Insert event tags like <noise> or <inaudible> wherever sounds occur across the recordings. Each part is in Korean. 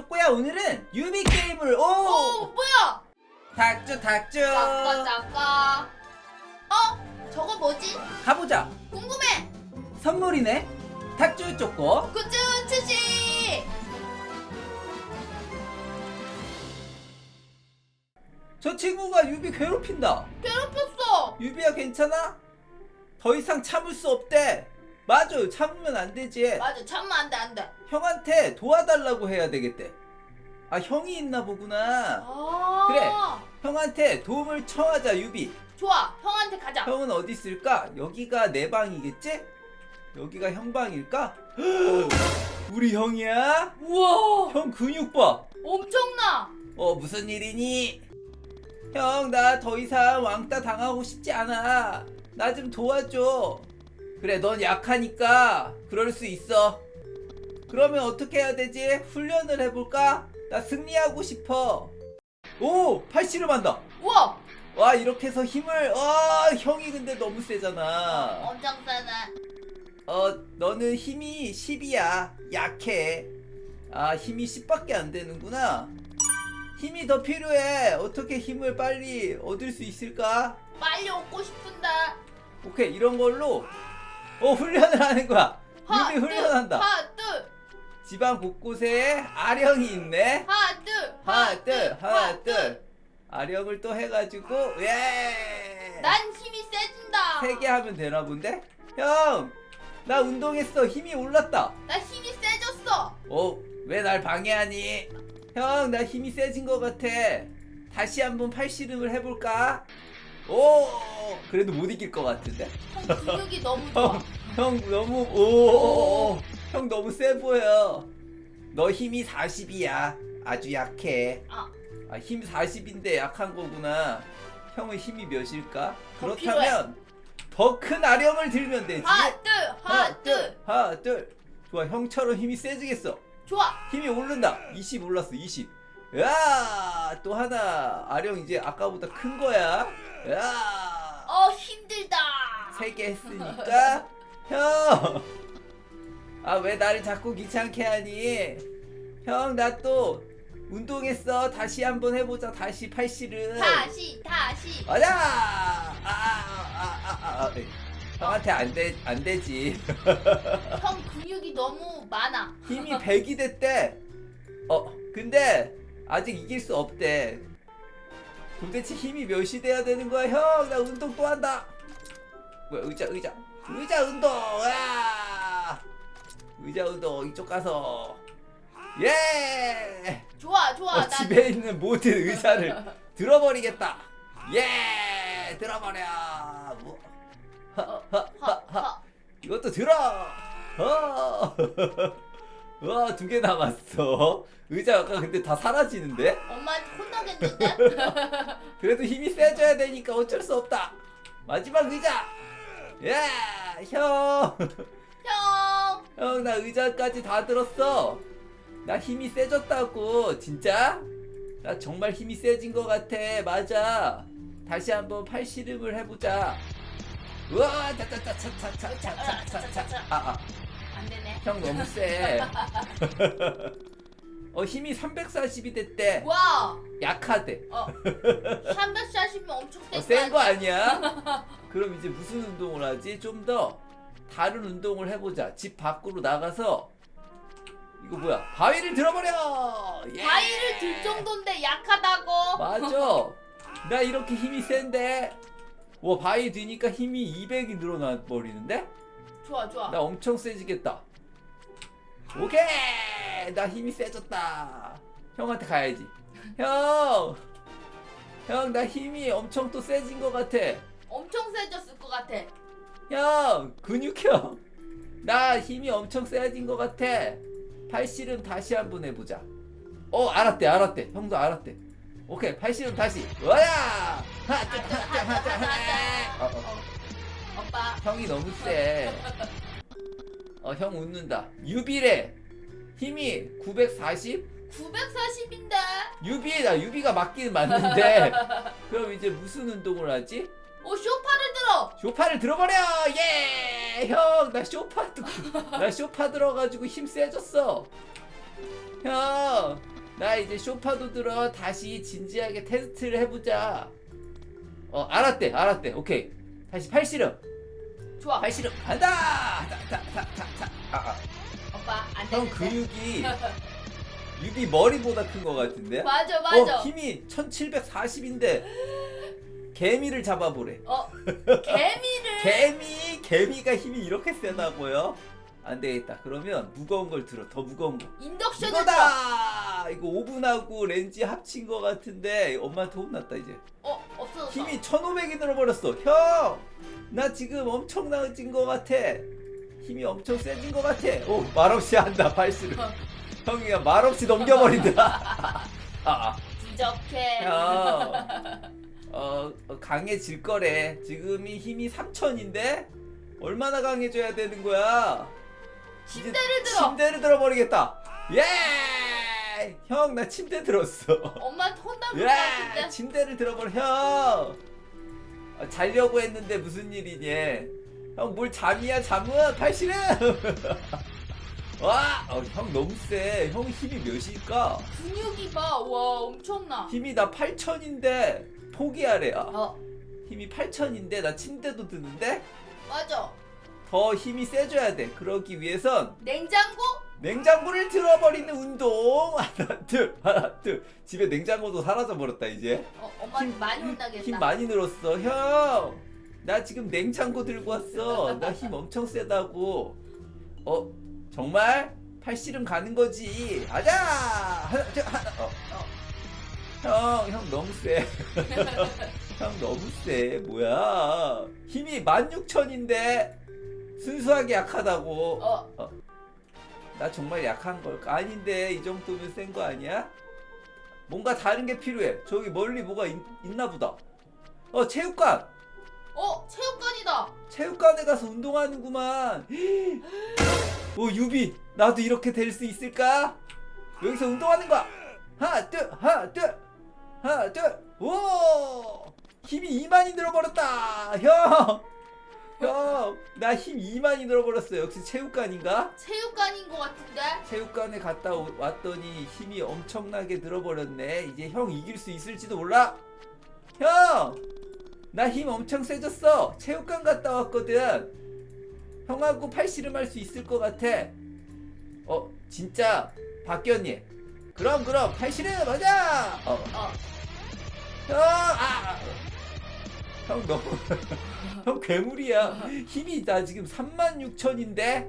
쪼꼬야 오늘은 유비 게임을 오! 오 뭐야? 닭주 닭주 잠깐 잠깐. 어? 저거 뭐지? 가보자 궁금해. 선물이네 닭주 쪼꼬 굿즈 출시. 저 친구가 유비 괴롭힌다 괴롭혔어. 유비야 괜찮아? 더 이상 참을 수 없대 맞아 참으면 안 되지 맞아 참으면 안돼 안돼. 형한테 도와달라고 해야 되겠대 아 형이 있나 보구나 아 그래. 형한테 도움을 청하자 유비 좋아 형한테 가자. 형은 어디 있을까? 여기가 내 방이겠지? 여기가 형 방일까? <gasps> 우리 형이야? 우와 형 근육 봐. 엄청나. 어 무슨 일이니? 형 나 더 이상 왕따 당하고 싶지 않아. 나 좀 도와줘. 그래 넌 약하니까 그럴 수 있어. 그러면 어떻게 해야 되지? 훈련을 해볼까? 나 승리하고 싶어. 오 팔씨름한다. 우와 와 이렇게 해서 힘을 아 형이 근데 너무 세잖아 엄청 세네. 어 너는 힘이 10이야 약해 아 힘이 10밖에 안 되는구나 힘이 더 필요해 어떻게 힘을 빨리 얻을 수 있을까 빨리 얻고 싶은데. 오케이 이런 걸로 어 훈련을 하는 거야 하나 유비 훈련한다 하나 둘 집안 곳곳에 아령이 있네 하나 둘 하나 둘 하나 둘 아령을 또 해가지고 예 난 힘이 세진다. 세 개 하면 되나 본데? 형! 나 운동했어. 힘이 올랐다. 나 힘이 세졌어. 어, 왜 날 방해하니? 형, 나 힘이 세진 것 같아. 다시 한번 팔씨름을 해볼까? 오! 그래도 못 이길 것 같은데? 형 근육이 너무 좋아. 형, 형 너무, 오, 오, 오. 형 너무 세 보여. 너 힘이 40이야. 아주 약해. 아. 아, 힘 40인데 약한 거구나. 형은 힘이 몇일까? 더 그렇다면 더 큰 아령을 들면 되지. 하나 둘 하나 둘 하나, 둘. 좋아, 형처럼 힘이 세지겠어. 좋아. 힘이 오른다. 20 올랐어, 20. 야, 또 하나. 아령 이제 아까보다 큰 거야. 야, 어 힘들다. 세 개 했으니까. 형. 아, 왜 나를 자꾸 귀찮게 하니? 형, 나 또 운동했어. 다시 한번 해보자. 다시 팔씨름. 다시 다시. 가자! 아, 아, 아, 아, 아. 형한테 안 돼, 안 되지. <laughs> 형 근육이 너무 많아. 힘이 100이 됐대. 어, 근데 아직 이길 수 없대. 도대체 힘이 몇이 돼야 되는 거야, 형? 나 운동 또 한다. 뭐야, 의자, 의자. 의자 운동! 야! 의자 운동, 이쪽 가서. 예! 좋아 좋아. 어, 나 집에 있는 모든 의자를 <laughs> 들어버리겠다. 예! 들어버려. 뭐. 하, 하, 하, 하. 허, 이것도 들어. 어. <laughs> 와, 두 개 남았어. 의자 아까 근데 다 사라지는데? 엄마한테 혼나겠는데? 그래도 힘이 세져야 되니까 어쩔 수 없다. 마지막 의자. 예, 형. 형. 형, 나 의자까지 다 들었어. 나 힘이 세졌다고. 진짜? 나 정말 힘이 세진 것 같아. 맞아. 다시 한번 팔씨름을 해보자. 우와, 차차차차차차차차차. 아, 아. 안 되네. 형 너무 세. <laughs> 어 힘이 340이 됐대. 와. 약하대. 어. 340면 엄청 센 어, 센거 아니야? 그럼 이제 무슨 운동을 하지? 좀 더 다른 운동을 해보자. 집 밖으로 나가서 이거 뭐야? 바위를 들어버려. 예! 바위를 들 정도인데 약하다고. 맞아. 나 이렇게 힘이 센데. 와 바위 드니까 힘이 200이 늘어나 버리는데? 좋아 좋아. 나 엄청 세지겠다. 오케이! 나 힘이 세졌다. 형한테 가야지. 형! 형, 나 힘이 엄청 또 세진 것 같아. 엄청 세졌을 것 같아. 형! 근육형! 나 힘이 엄청 세진 것 같아. 팔씨름 다시 한번 해보자. 어, 알았대, 알았대. 형도 알았대. 오케이, 팔씨름 다시. 와야! 하나. <laughs> 어, 어. 어. 오빠. 형이 너무 세. 어, 형 웃는다. 유비래. 힘이 940? 940인데. 유비다. 유비가 맞긴 맞는데. <laughs> 그럼 이제 무슨 운동을 하지? 오 쇼파를 들어. 쇼파를 들어버려. 예! 형, 나 쇼파 들- 나 쇼파 들어가지고 힘 세졌어. 형, 나 이제 쇼파도 들어 다시 진지하게 테스트를 해보자. 어 알았대 알았대 오케이 다시 팔씨름 좋아. 팔씨름 간다. 타타타타타. 아, 아. 오빠 안형 되는데. 근육이 유비 머리보다 큰 것 같은데? 맞아 맞아. 어 힘이 1740인데 개미를 잡아보래. 어 개미를. <laughs> 개미 개미가 힘이 이렇게 세다고요? 안 되겠다. 그러면 무거운 걸 들어. 더 무거운 거. 인덕션을. 이거다. 이거 오븐하고 렌지 합친 거 같은데 엄마한테 혼났다 이제. 어. 힘이 1500이 늘어버렸어. 형, 나 지금 엄청나진 거 같아. 힘이 엄청 세진 거 같아. 오 말없이 한다 발수를. 형이가 말없이 넘겨버린다. <laughs> 아, 아. 지적해. 형, 어, 어, 강해질 거래. 지금이 힘이 3000인데 얼마나 강해져야 되는 거야? 이제 침대를 들어. 침대를 들어버리겠다. 예! 형, 나 침대 들었어. 엄마한테 혼나볼 것 예! 같은데. 침대를 들어버려, 형. 아, 자려고 했는데 무슨 일이니? 형, 뭘 잠이야, 잠은? 팔씨름! <laughs> 와, 어, 형 너무 세. 형 힘이 몇일까? 근육이 봐. 와 엄청나. 힘이 나 8천인데 포기하래. 아, 어 힘이 8천인데 나 침대도 드는데 맞아. 더 힘이 세져야 돼. 그러기 위해선 냉장고? 냉장고를 들어버리는 운동. <laughs> 하나 둘 하나 둘. 집에 냉장고도 사라져 버렸다 이제. 어 엄마한테 힘- 많이 혼나겠다. 힘 많이 늘었어 형. 나 지금 냉장고 들고 왔어. 나 힘 엄청 세다고. 어 정말 팔씨름 가는 거지. 가자. 하나 둘 하나. 어. 형, 형 너무 세. <laughs> 형 너무 세. 뭐야? 힘이 16,000인데 순수하게 약하다고. 어나 정말 약한 걸까? 아닌데 이 정도면 센 거 아니야? 뭔가 다른 게 필요해. 저기 멀리 뭐가 있, 있나 보다. 어, 체육관. 어, 체육관이다. 체육관에 가서 운동하는구만. 오, <gasps> 유비. 나도 이렇게 될 수 있을까? 여기서 운동하는 거야. 하나, 둘, 하나, 둘. 하나, 둘. 오! 힘이 2만이 늘어버렸다. 형. 형, 나 힘 2만이 늘어버렸어. 역시 체육관인가? 체육관인 것 같은데. 체육관에 갔다 오- 왔더니 힘이 엄청나게 늘어버렸네. 이제 형 이길 수 있을지도 몰라. 형! 나 힘 엄청 세졌어. 체육관 갔다 왔거든. 형하고 팔씨름 할 수 있을 것 같아. 어, 진짜 바뀌었니? 그럼 그럼 팔씨름 하자. 어, 어 형, 아, 형 너무 <laughs> 형 괴물이야. 힘이 나 지금 36,000인데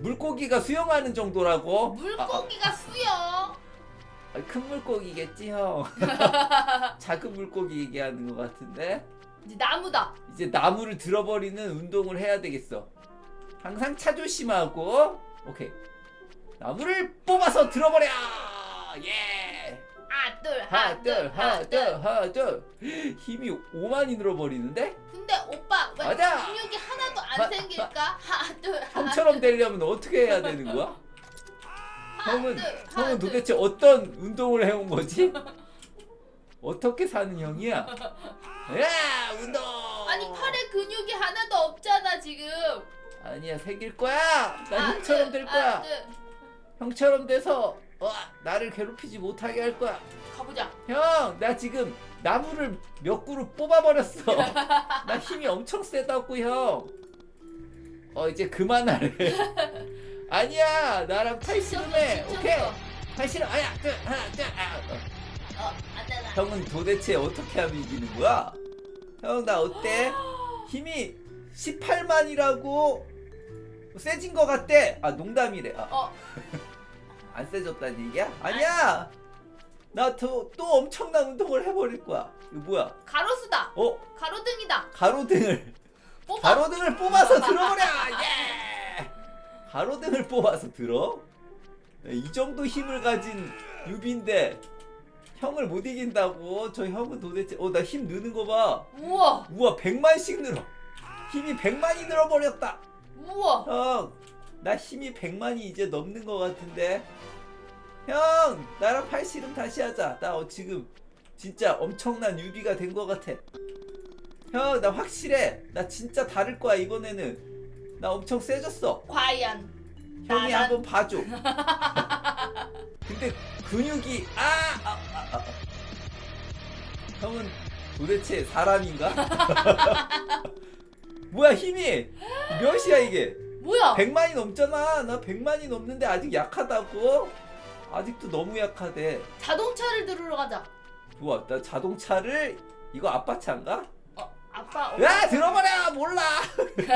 물고기가 수영하는 정도라고. 물고기가 수영. 아, 아, 큰 물고기겠지 형. <laughs> 작은 물고기 얘기하는 것 같은데 이제 나무다. 이제 나무를 들어버리는 운동을 해야 되겠어. 항상 차 조심하고 오케이 나무를 뽑아서 들어버려. 예. 둘 하나 둘 하나 둘 하나 둘 <gasps> 힘이 5만이 늘어버리는데 근데 오빠 왜 맞아. 근육이 하나도 안 마- 생길까? 하나 둘 하나 형처럼 되려면 어떻게 해야 되는 거야? 하나, <laughs> 형은 둘, 하나, 형은 둘. 도대체 어떤 운동을 해온 거지? <laughs> 어떻게 사는 형이야? <laughs> 야 운동. 아니 팔에 근육이 하나도 없잖아 지금. 아니야 새길 거야. 나 하나, 형처럼 둘, 될 하나, 거야. 둘. 형처럼 돼서 와 나를 괴롭히지 못하게 할 거야. 가보자. 형, 나 지금 나무를 몇 그루 뽑아버렸어. <laughs> 나 힘이 엄청 세다고 형. 어 이제 그만하래. <laughs> 아니야, 나랑 팔씨름해. 오케이. 팔씨름 아야, 둘, 하나, 둘, 아. 어. 어 안되나. 형은 도대체 어떻게 하면 이기는 거야? 형 나 어때? <gasps> 힘이 18만이라고 세진 거 같대. 아 농담이래. 아, 어 <laughs> 안 세졌다는 얘기야? 아니야. 나또또 엄청난 운동을 해버릴 거야. 이거 뭐야? 가로수다. 어? 가로등이다. 가로등을 뽑아. 가로등을 뽑아서 들어버려. <laughs> 예. 가로등을 뽑아서 들어? 이 정도 힘을 가진 유비인데 형을 못 이긴다고? 저 형은 도대체 어 나 힘 느는 거 봐. 우와 우와 100만씩 늘어. 힘이 100만이 늘어버렸다. 우와. 형, 나 힘이 100만이 이제 넘는 것 같은데. 형, 나랑 팔씨름 다시 하자. 나 어, 지금 진짜 엄청난 유비가 된 것 같아. 형, 나 확실해. 나 진짜 다를 거야 이번에는. 나 엄청 세졌어. 과연 형이 나란- 한번 봐줘. <laughs> 근데 근육이 아, 아, 아, 아. 형은 도대체 사람인가? <laughs> 뭐야 힘이 몇이야 이게? 뭐야? 100만이 넘잖아. 나 100만이 넘는데 아직 약하다고? 아직도 너무 약하대. 자동차를 들으러 가자. 좋아. 나 자동차를 이거 아빠 차인가? 어, 아빠. 어, 야 들어버려 몰라.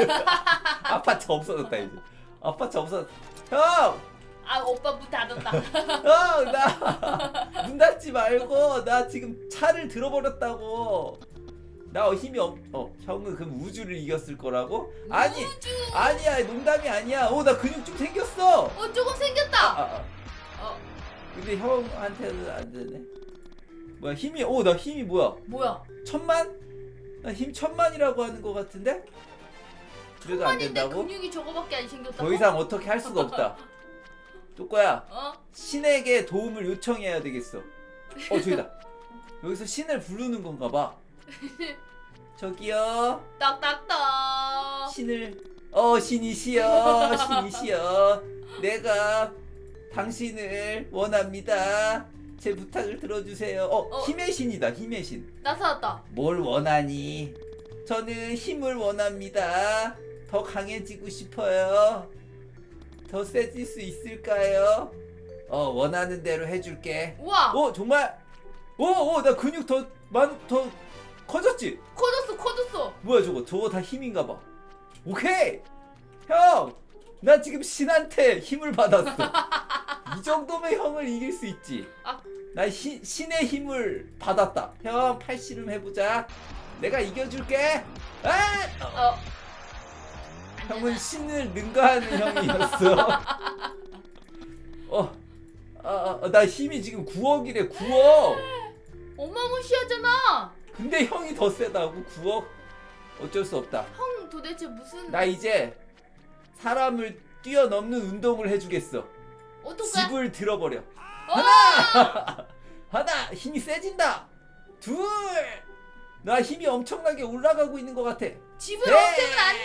<laughs> 아빠 차 없어졌다 이제. 아빠 차 없어. 형, 아 오빠 문 닫았다. <laughs> 형, 나 <laughs> 문 닫지 말고 나 지금 차를 들어버렸다고. 나 힘이 없. 어, 형은 그럼 우주를 이겼을 거라고? 아니, 우주. 아니야 농담이 아니야. 오, 나 근육 좀 생겼어. 어 조금 아, 생겼다. 아. 어 근데 형한테는 안 되네. 뭐야 힘이? 오, 나 힘이 뭐야? 뭐야? 천만? 나 힘 천만이라고 하는 것 같은데? 그래도 안 천만인데 된다고? 근육이 저거밖에 안 생겼다. 더 이상 어떻게 할 수가 없다. <laughs> 또꼬야 어? 신에게 도움을 요청해야 되겠어. 어 저기다. 여기서 신을 부르는 건가 봐. <laughs> 저기요 딱딱딱. 신을 어 신이시여 신이시여 내가 당신을 원합니다. 제 부탁을 들어주세요. 어, 어. 힘의 신이다 힘의 신. 나타났다. 뭘 원하니? 저는 힘을 원합니다. 더 강해지고 싶어요. 더 세질 수 있을까요? 어 원하는 대로 해줄게. 우와. 어 정말? 오오나 근육 더많더 커졌지? 커졌어 커졌어. 뭐야 저거 저거 다 힘인가 봐. 오케이 형. 나 지금 신한테 힘을 받았어. <laughs> 이 정도면 형을 이길 수 있지. 아. 나 신, 신의 힘을 받았다. 형 팔씨름 해보자. 내가 이겨줄게. 아! 어, 어. 형은 신을 능가하는 형이었어. <laughs> 어, 아, 아, 나 힘이 지금 9억이래 9억. 어마무시하잖아. 근데 형이 더 세다고 9억. 어쩔 수 없다. 형 도대체 무슨 나 이제 사람을 뛰어넘는 운동을 해주겠어. 어떡해? 집을 들어버려. 어! 하나, <laughs> 하나 힘이 세진다. 둘, 나 힘이 엄청나게 올라가고 있는 것 같아. 집을 네. 없애면 안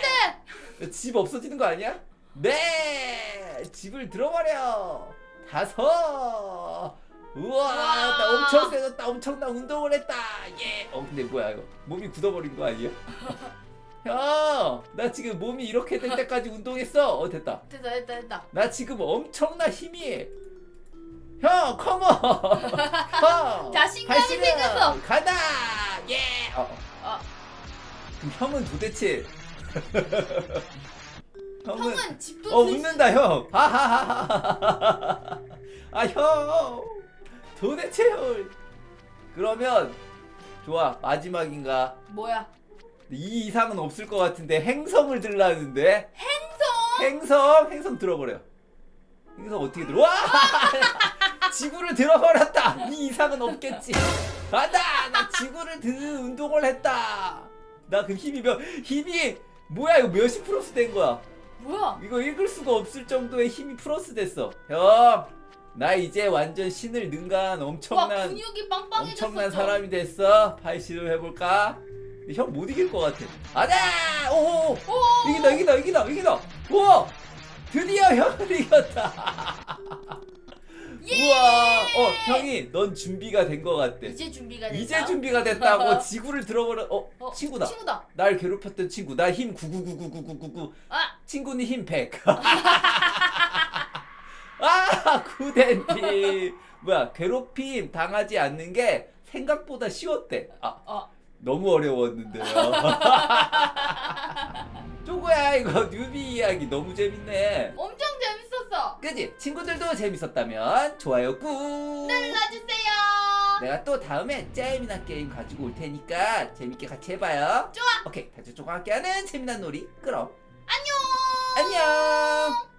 돼. 집 없어지는 거 아니야? 네, 집을 들어버려. 다섯. 우와, 우와. 나 엄청 세졌다. 엄청난 운동을 했다. 예. 어, 근데 뭐야 이거? 몸이 굳어버린 거 아니야? <laughs> 형, 나 지금 몸이 이렇게 될 때까지 운동했어. 어, 됐다. 됐다 됐다 됐다. 나 지금 엄청나 힘이. 형, 컴온. <laughs> 형. 자신감이. 생겼어. 간다. 예. 어. 어. 그럼 형은 도대체 <laughs> 형은 형은 집도 어 웃는다 형. 하하하하. 아 형. 도대체 형. 그러면 좋아 마지막인가? 뭐야? 이 이상은 없을 것 같은데 행성을 들라는데. 행성? 행성 행성 들어버려. 행성 어떻게 들어? 와! <laughs> 지구를 들어버렸다. 이 이상은 없겠지. 간다. 나 지구를 드는 운동을 했다. 나 그 힘이 몇 힘이 뭐야 이거 몇이 플러스 된 거야? 뭐야? 이거 읽을 수가 없을 정도의 힘이 플러스 됐어. 형, 나 이제 완전 신을 능가한 와 엄청난 근육이 빵빵해졌어. 엄청난 사람이 됐어. 팔씨름 해볼까? 형 못 이길 것 같아. 아자! 오, 오. 이기다, 이기다, 이기다, 이기다. 우와, 드디어 형을 이겼다. 예! 우와, 어, 형이 넌 준비가 된 것 같대. 이제 준비가 됐다. 이제 준비가 됐다고 <laughs> 지구를 들어버려. 어, 어, 친구다. 친구다. 날 괴롭혔던 친구. 나 힘 9999999. 아 친구는 힘 100. <laughs> <laughs> 아, 구덴티. 뭐야, 괴롭힘 당하지 않는 게 생각보다 쉬웠대. 아, 어. 너무 어려웠는데요. <laughs> 쪼고야, 이거 뉴비 이야기 너무 재밌네. 엄청 재밌었어. 그지? 친구들도 재밌었다면 좋아요 꾹. 눌러주세요. 내가 또 다음에 재미난 게임 가지고 올 테니까 재밌게 같이 해봐요. 좋아. 오케이, 가족과 함께하는 재미난 놀이 그럼 안녕. 안녕.